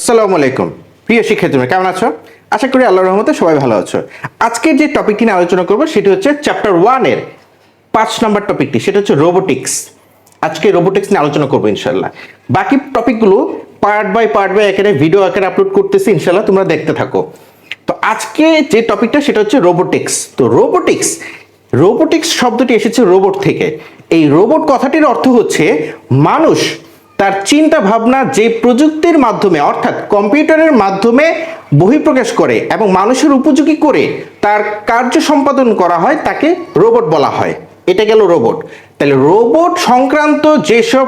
আসসালামু আলাইকুম। প্রিয় শিক্ষার্থীরা, কেমন আছো? আশা করি আল্লাহর রহমতে সবাই ভালো আছো। আজকের যে টপিকটি নিয়ে আলোচনা করব, সেটি হচ্ছে চ্যাপ্টার ওয়ানের পাঁচ নম্বর টপিকটি সেটা হচ্ছে রোবোটিক্স আজকে রোবোটিক্স নিয়ে আলোচনা করব ইনশাল্লাহ বাকি টপিকগুলো পার্ট বাই পার্ট বাই এখানে ভিডিও আকারে আপলোড করতেছি ইনশাল্লাহ তোমরা দেখতে থাকো। তো আজকে যে টপিকটা সেটা হচ্ছে রোবোটিক্স তো রোবোটিক্স রোবোটিক্স শব্দটি এসেছে রোবট থেকে। এই রোবট কথাটির অর্থ হচ্ছে মানুষ তার চিন্তা ভাবনা যে প্রযুক্তির মাধ্যমে, অর্থাৎ কম্পিউটারের মাধ্যমে বহিঃপ্রকাশ করে এবং মানুষের উপযোগী করে তার কার্য সম্পাদন করা হয়, তাকে রোবট বলা হয়। এটা গেল রোবট। তাহলে রোবট সংক্রান্ত যেসব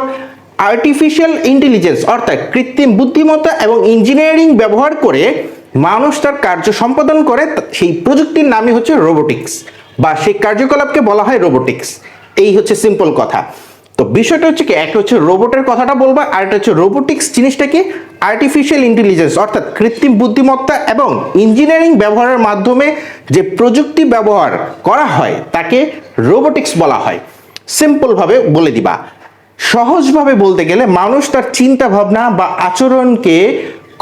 আর্টিফিশিয়াল ইন্টেলিজেন্স অর্থাৎ কৃত্রিম বুদ্ধিমত্তা এবং ইঞ্জিনিয়ারিং ব্যবহার করে মানুষ তার কার্য সম্পাদন করে সেই প্রযুক্তির নামই হচ্ছে রোবোটিক্স বা সেই কার্যকলাপকে বলা হয় রোবোটিক্স এই হচ্ছে সিম্পল কথা। তো বিষয়টা হচ্ছে কি, একটা হচ্ছে রোবটের কথাটা বলবা, আর একটা হচ্ছে রোবোটিক্স জিনিসটাকে আর্টিফিশিয়াল ইন্টেলিজেন্স অর্থাৎ কৃত্রিম বুদ্ধিমত্তা এবং ইঞ্জিনিয়ারিং ব্যবহারের মাধ্যমে যে প্রযুক্তি ব্যবহার করা হয়, তাকে রোবোটিক্স বলা হয়। সিম্পলভাবে বলে দিবা। সহজভাবে বলতে গেলে মানুষ তার চিন্তা ভাবনা বা আচরণকে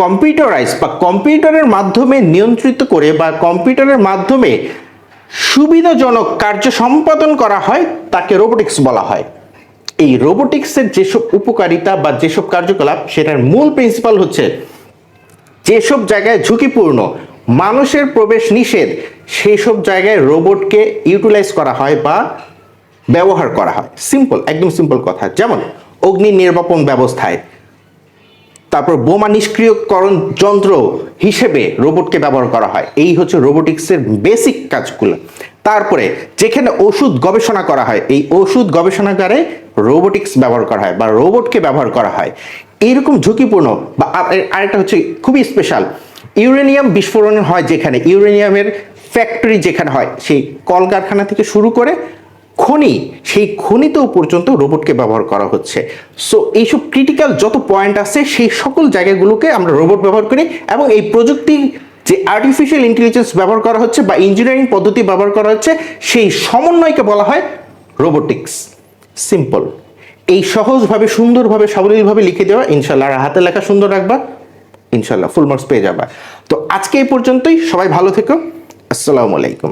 কম্পিউটারাইজ বা কম্পিউটারের মাধ্যমে নিয়ন্ত্রিত করে বা কম্পিউটারের মাধ্যমে সুবিধাজনক কার্য সম্পাদন করা হয়, তাকে রোবোটিক্স বলা হয়। এই রোবোটিক্সের যেসব উপকারিতা বা যেসব কার্যকলাপ, সেটার মূল প্রিন্সিপাল হচ্ছে যেসব জায়গায় ঝুঁকিপূর্ণ, মানুষের প্রবেশ নিষেধ সেই সব জায়গায় রোবটকে ইউটিলাইজ করা হয় বা ব্যবহার করা হয়। সিম্পল একদম সিম্পল কথা। যেমন অগ্নি নির্বাপন ব্যবস্থায়। তারপর বোমা নিষ্ক্রিয়করণ যন্ত্র হিসেবে রোবটকে ব্যবহার করা হয়। এই হচ্ছে রোবোটিক্সের বেসিক কাজগুলো। তারপরে যেখানে ওষুধ গবেষণা করা হয়, এই ওষুধ গবেষণাগারে রোবোটিক্স ব্যবহার করা হয় বা রোবটকে ব্যবহার করা হয়, এইরকম ঝুঁকিপূর্ণ বা আরেকটা হচ্ছে খুবই স্পেশাল ইউরেনিয়াম বিস্ফোরণ হয় যেখানে ইউরেনিয়ামের ফ্যাক্টরি যেখানে হয়, সেই কলকারখানা থেকে শুরু করে খনি, সেই খনিতেও পর্যন্ত রোবটকে ব্যবহার করা হচ্ছে। সো এইসব ক্রিটিক্যাল যত পয়েন্ট আছে, সেই সকল জায়গাগুলোকে আমরা রোবট ব্যবহার করি এবং এই প্রযুক্তি যে আর্টিফিশিয়াল ইন্টেলিজেন্স ব্যবহার করা হচ্ছে বা ইঞ্জিনিয়ারিং পদ্ধতি ব্যবহার করা হচ্ছে, সেই সমন্বয়কে বলা হয় রোবোটিক্স সিম্পল এই সহজভাবে, সুন্দরভাবে, সাবলীলভাবে লিখে দেওয়া ইনশাল্লাহ আর হাতে লেখা সুন্দর রাখবা ইনশাল্লাহ ফুল মার্কস পেয়ে যাবা। তো আজকে এই পর্যন্তই। সবাই ভালো থেকো। আসসালামু আলাইকুম।